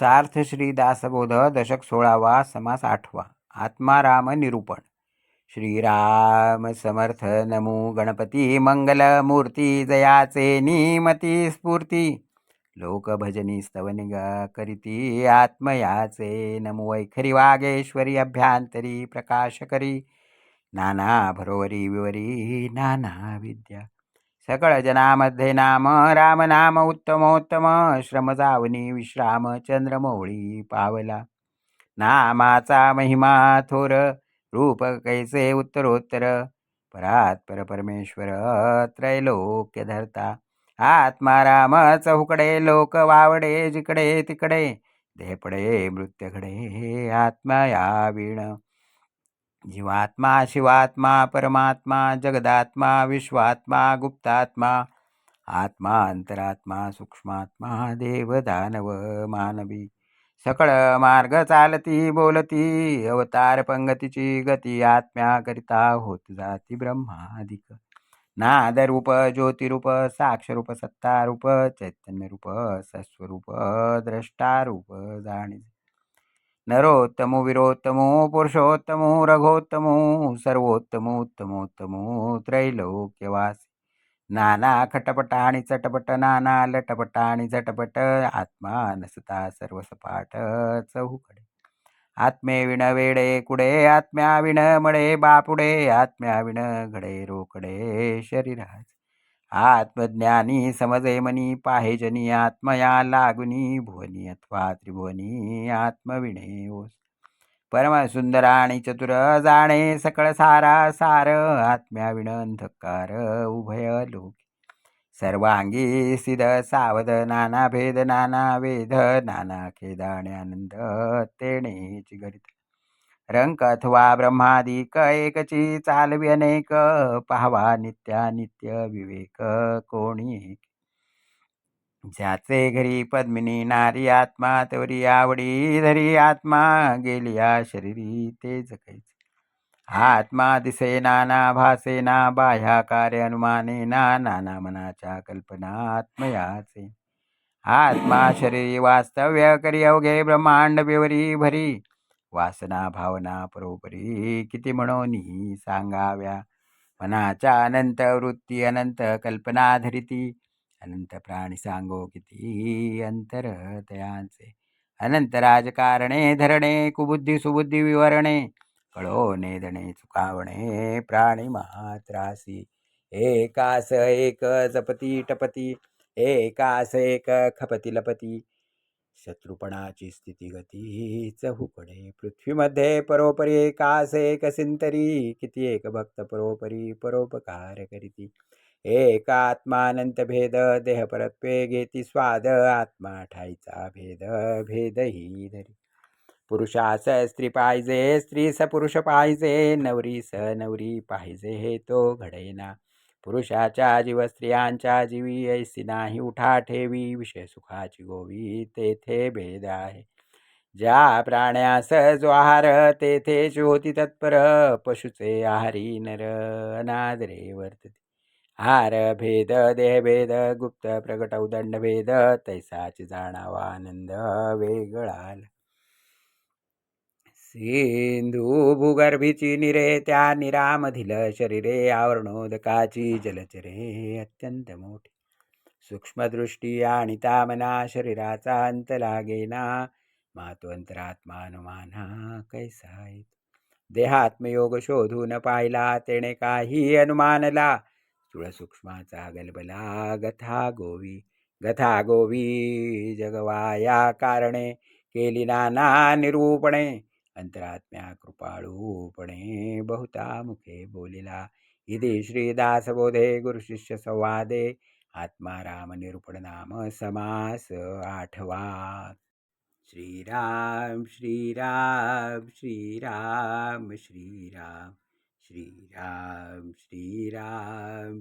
सार्थ श्री दासबोध दशक सोळावा समास आठवा. आत्माराम निरूपण. श्रीराम समर्थ नमो गणपती मंगलमूर्ती जयाचे निमती स्फूर्ती. लोकभजनी स्तवनिग करीती आत्मयाचे नमो वैखरी वागेश्वरी अभ्यांतरी प्रकाश करी. नाना भरोवरी विवरी नाना विद्या. सकळ जनामध्ये नाम राम नाम उत्तमोत्तम श्रम जावनी विश्राम चंद्रमौळी पावला. नामाचा महिमा थोर रूप कैसे उत्तरोत्तर? परात पर परमेश्वर त्रैलोक्य धरता. आत्मा राम चौकडे लोक वावडे जिकडे तिकडे. धेपडे मृत्यकडे आत्मा या वीण जीवात्मा शिवात्मा परमात्मा जगदात्मा विश्वात्मा गुप्तात्मा आत्मा अंतरात्मा सूक्ष्मात्मा देवदानव मानवी. सकळ मार्ग चालती बोलती अवतार पंगतीची गती आत्म्याकरिता होत जाती ब्रह्माधिक नादरूप ज्योतिरूप साक्षरूप सत्तारूप चैतन्यरूप सस्वरूप द्रष्टारूप जाणीज. नरोत्तमो विरोत्तमो पुरुषोत्तमो रघोत्तमो सर्वोत्तमोत्तमोत्तमो त्रैलोक्यवासी। नाना खटपट आणि चटपट नाना लटपट आणि झटपट आत्मा नसता सर्व सपाट चौकडे। आत्मे विण वेडे कुडे आत्म्या विण मळे बापुडे आत्म्या विण घडे रोकडे शरीराचे आत्मज्ञानी समजे मनी पाहेजनी आत्मया लागुनी भुवनी अथवा त्रिभुवनी आत्मविणे ओस परम सुंदर आणि चतुर जाणे सकळ सारा सार आत्म्या अंधकार उभय लोक। सर्वांगी सिद सावध नाना भेद नाना वेद नाना खेद आनंद तेणेची गरित रंक अथवा ब्रह्मादिक एकची चालवी अनेक पाहावा नित्या नित्य विवेक कोणी। ज्याचे घरी पद्मिनी नारी आत्मा तवरी आवडी धरी आत्मा गेलिया शरीरी ते जगायचे। आत्मा दिसे नाना भासे ना बाह्याकार्य अनुमाने ना नाना मनाच्या कल्पना आत्मयाचे आत्मा शरीरी वास्तव्य करी अवघे ब्रह्मांड विवरी भरी। वासना भावना परोपरी किती म्हणून सांगाव्या. मनाच्या अनंत वृत्ती अनंत कल्पना धरिती अनंत प्राणी सांगो किती अंतर तयांचे. अनंत राजकारणे धरणे कुबुद्धी सुबुद्धी विवरणे कळो नेदणे चुकावणे प्राणी मात्रासी एकास एक जपती टपती एकास एक खपती लपती. शत्रुपणाची स्थितीगती गती पृथ्वीमध्ये परोपरी एकास एक सिंतरी किती एक भक्त परोपरी परोपकार करीती. एकात्मानंत भेद देह परत्वे घेती स्वाद आत्मा ठाईचा भेद भेद ही धरी. पुरुषास स्त्री पाहिजे स्त्री स पुरुष पाहिजे नवरी स नवरी पाहिजे हे तो घडेना. पुरुषाच्या जीव स्त्रियांच्या जीवी ऐसी नाही उठा ठेवी. विषय सुखाची गोवी तेथे भेद आहे. ज्या प्राण्यास जो आहार तेथे होती तत्पर पशुचे आहारी नर अनादरे वर्तते. हार भेद देहभेद गुप्त प्रगट उदंड भेद तैसाच जाणावा आनंद वेगळा सिंधू भूगर्भीची निरे त्या निरामधील शरीरे आवरणोदकाची जलचरे अत्यंत मोठी. सूक्ष्मदृष्टी आणि तामना शरीराचा अंत लागेना मातोंतरात्मानुमाना कैसा देहात्मयोग शोधून पाहिला तेने काही अनुमानला. स्थूळ सूक्ष्माचा गलबला गथा गोवी गथा गोवी जगवाया कारणे केली नाना निरूपणे. अंतरात्म्या कृपाळूपणे बहुता मुखे बोलिला. इति श्रीदासबोधे गुरुशिष्य संवादे. आत्माराम निरूपण नाम समास आठवा. श्रीराम श्रीराम श्रीराम श्रीराम श्रीराम श्रीराम.